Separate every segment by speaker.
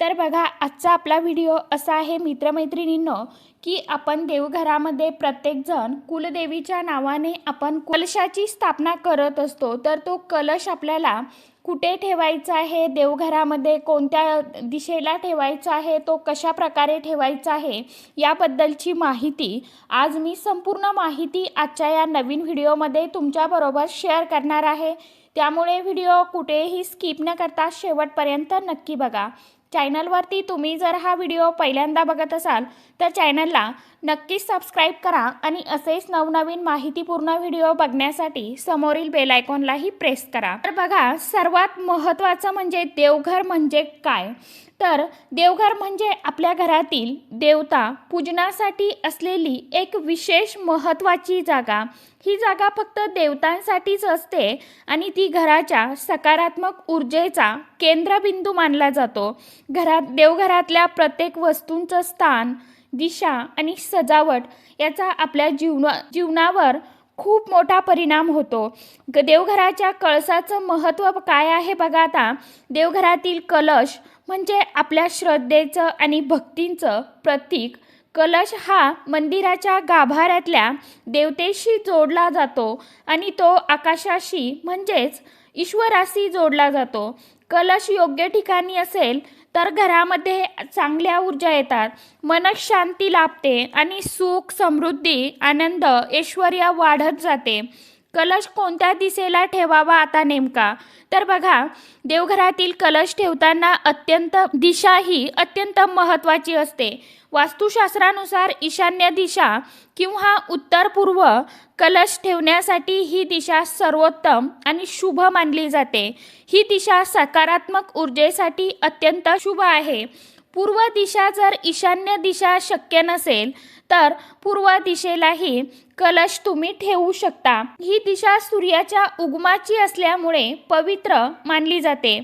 Speaker 1: तर बघा आजचा आपला व्हिडिओ असा आहे मित्रमैत्रिणींनो की आपण देवघरामध्ये प्रत्येकजण कुलदेवीच्या नावाने आपण कलशाची स्थापना करत असतो. तर तो कलश आपल्याला कुठे ठेवायचा आहे देवघरामध्ये कोणत्या दिशेला ठेवायचा आहे तो कशा प्रकारे ठेवायचा आहे याबद्दलची माहिती आज मी संपूर्ण माहिती आजच्या या नवीन व्हिडिओमध्ये तुमच्याबरोबर शेअर करणार आहे. त्यामुळे व्हिडिओ कुठेही स्किप न करता शेवटपर्यंत नक्की बघा. चॅनलवरती तुम्ही जर हा व्हिडिओ पहिल्यांदा बघत असाल तर चॅनलला नक्कीच सबस्क्राईब करा आणि असेच नवनवीन माहितीपूर्ण व्हिडिओ बघण्यासाठी समोरील बेल आयकॉनलाही प्रेस करा. तर बघा सर्वात महत्त्वाचं म्हणजे देवघर म्हणजे काय? तर देवघर म्हणजे आपल्या घरातील देवता पूजनासाठी असलेली एक विशेष महत्त्वाची जागा. ही जागा फक्त देवतांसाठीच असते आणि ती घराच्या सकारात्मक ऊर्जेचा केंद्रबिंदू मानला जातो. घरात देवघरातल्या प्रत्येक वस्तूंचं स्थान दिशा आणि सजावट याचा आपल्या जीवना जीवनावर खूप मोठा परिणाम होतो. ग देवघराच्या कळसाचं महत्त्व काय आहे बघा आता? देवघरातील कलश म्हणजे आपल्या श्रद्धेचं आणि भक्तींचं प्रतीक. कलश हा मंदिराच्या गाभाऱ्यातल्या देवतेशी जोडला जातो आणि तो आकाशाशी म्हणजेच ईश्वराशी जोडला जातो. कलश योग्य ठिकाणी असेल तर घरामध्ये चांगल्या ऊर्जा येतात. मनशांती लाभते आणि सुख समृद्धी आनंद ऐश्वर्या वाढत जाते. कलश कोणत्या दिशेला ठेवावा आता नेमका? तर बघा देवघरातील कलश ठेवताना अत्यंत दिशा ही अत्यंत महत्त्वाची असते. वास्तुशास्त्रानुसार ईशान्य दिशा किंवा उत्तर पूर्व कलश ठेवण्यासाठी ही दिशा सर्वोत्तम आणि शुभ मानली जाते. ही दिशा सकारात्मक ऊर्जेसाठी अत्यंत शुभ आहे. पूर्व दिशा जर ईशान्य दिशा शक्य नसेल तर पूर्व दिशेलाही कलश तुम्ही ठेवू शकता. ही दिशा सूर्याच्या उगमाची असल्यामुळे पवित्र मानली जाते.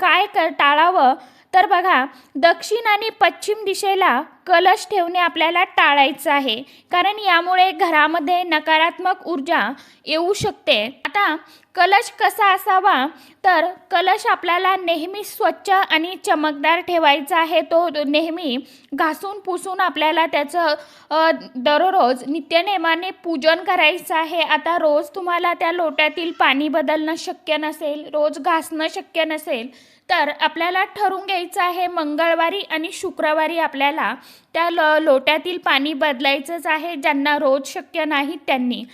Speaker 1: काय कर टाळावं? तर बघा दक्षिण आणि पश्चिम दिशेला कलश ठेवणे आपल्याला टाळायचं आहे. कारण यामुळे घरामध्ये नकारात्मक ऊर्जा येऊ शकते. आता कलश कसा असावा? तर कलश आपल्याला नेहमी स्वच्छ आणि चमकदार ठेवायचा आहे. तो नेहमी घासून पुसून आपल्याला त्याचं दररोज नित्यनेमाने पूजन करायचं आहे. आता रोज तुम्हाला त्या लोट्यातील पाणी बदलणं शक्य नसेल रोज घासणं शक्य नसेल तर आपल्याला ठरवून घ्यायचं आहे मंगळवारी आणि शुक्रवारी आपल्याला त्या ल लोट्यातील पाणी बदलायचंच आहे ज्यांना रोज शक्य नाही त्यांनी.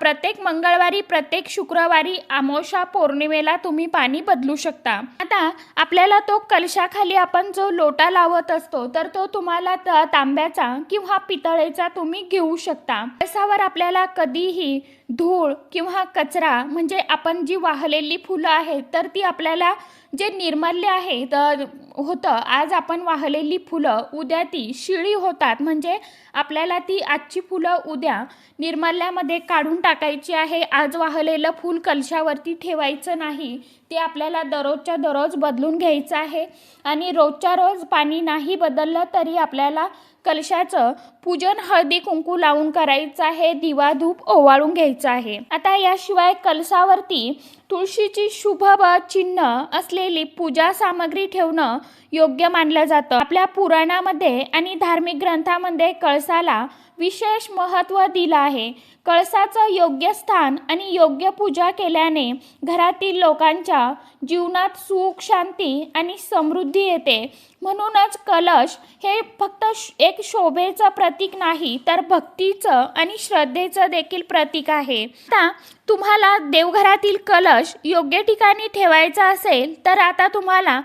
Speaker 1: प्रत्येक मंगळवारी प्रत्येक शुक्रवारी आमोशा पौर्णिमेला तुम्ही पाणी बदलू शकता. आता आपल्याला तो कलशाखाली आपण जो लोटा लावत असतो तर तो तुम्हाला तांब्याचा किंवा पितळेचा तुम्ही घेऊ शकता. कलशावर आपल्याला कधीही धूळ किंवा कचरा म्हणजे आपण जी वाहलेली फुलं आहेत तर ती आपल्याला जे निर्माल्य आहे तर होतं. आज आपण वाहलेली फुलं उद्या ती शिळी होतात. म्हणजे आपल्याला ती आजची फुलं उद्या निर्माल्यामध्ये काढून टाकायची आहे. आज वाहलेलं फूल कलशावरती ठेवायचं नाही. ते आपल्याला दररोजच्या दररोज बदलून घ्यायचं आहे. आणि रोजच्या रोज पाणी नाही बदललं तरी आपल्याला कलशाचं पूजन हळदी कुंकू लावून करायचं आहे दिवा धूप ओवाळून घ्यायचं आहे. आता याशिवाय कलशावरती तुळशीची शुभ व चिन्ह असलेली पूजा सामग्री ठेवणं योग्य मानलं जातं. आपल्या पुराणामध्ये आणि धार्मिक ग्रंथामध्ये कळसाला विशेष महत्त्व दिलं आहे. कळसाचं योग्य स्थान आणि योग्य पूजा केल्याने घरातील लोकांच्या जीवनात सुख शांती आणि समृद्धी येते. म्हणूनच कलश हे फक्त एक शोभेचं प्रतीक नाही तर भक्तीचं आणि श्रद्धेचं देखील प्रतीक आहे. आता तुम्हाला देवघरातील कलश योग्य ठिकाणी ठेवायचा असेल तर आता तुम्हाला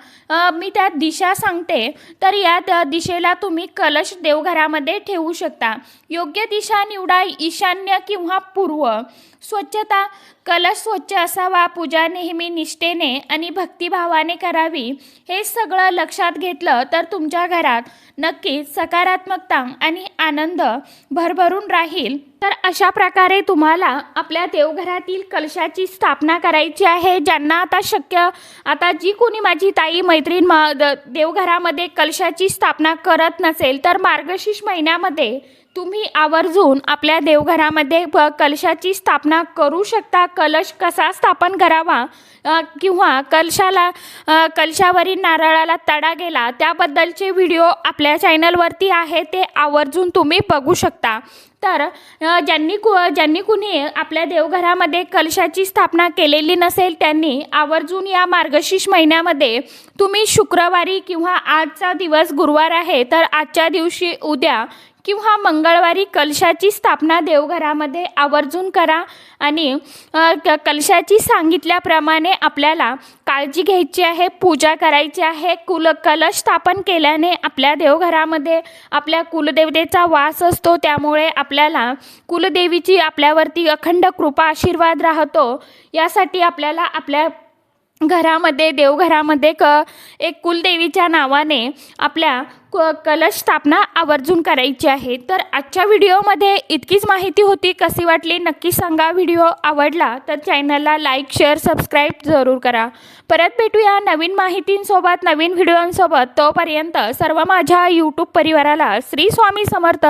Speaker 1: मी त्या दिशा सांगते. तर या दिशेला तुम्ही कलश देवघरामध्ये ठेवू शकता. योग्य दिशा निवडा ईशान्य किंवा पूर्व स्वच्छता कलश स्वच्छ असावा पूजा नेहमी निष्ठेने आणि भक्तिभावाने करावी हे सगळं लक्षात घेतलं तर तुमच्या घरात नक्कीच सकारात्मकता आणि आनंद भरभरून राहील. तर अशा प्रकारे तुम्हाला आपल्या देवघरातील कलशाची स्थापना करायची आहे ज्यांना आता शक्य आता जी कोणी माझी ताई मैत्रीण देवघरामध्ये कलशाची स्थापना करत नसेल तर मार्गशीर्ष महिन्यामध्ये तुम्ही आवर्जून आपल्या देवघरामध्ये कलशाची स्थापना करू शकता. कलश कसा स्थापन करावा? किंवा कलशाला कलशावरील नारळाला तडा गेला त्याबद्दलचे व्हिडिओ आपल्या चॅनलवरती आहे ते आवर्जून तुम्ही बघू शकता. तर ज्यांनी कु ज्यांनी कुणी आपल्या देवघरामध्ये कलशाची स्थापना केलेली नसेल त्यांनी आवर्जून या मार्गशीर्ष महिन्यामध्ये तुम्ही शुक्रवारी किंवा आजचा दिवस गुरुवार आहे तर आजच्या दिवशी उद्या किंवा मंगळवारी कलशाची स्थापना देवघरामध्ये आवर्जून करा आणि क- कलशाची सांगितल्याप्रमाणे आपल्याला काळजी घ्यायची आहे पूजा करायची आहे कुल कलश स्थापन केल्याने आपल्या देवघरामध्ये आपल्या कुलदेवतेचा वास असतो त्यामुळे आपल्याला कुलदेवीची आपल्यावरती अखंड कृपा आशीर्वाद राहतो. यासाठी आपल्याला आपल्या घरामध्ये देवघरामध्ये क एक कुलदेवीच्या नावाने आपल्या क कलश स्थापना आवर्जून करायची आहे. तर आजच्या व्हिडिओमध्ये इतकीच माहिती होती. कशी वाटली नक्की सांगा. व्हिडिओ आवडला तर चॅनलला लाईक शेअर सबस्क्राईब जरूर करा. परत भेटूया नवीन माहितींसोबत नवीन व्हिडिओंसोबत. तोपर्यंत सर्व माझ्या यूट्यूब परिवाराला श्री स्वामी समर्थ.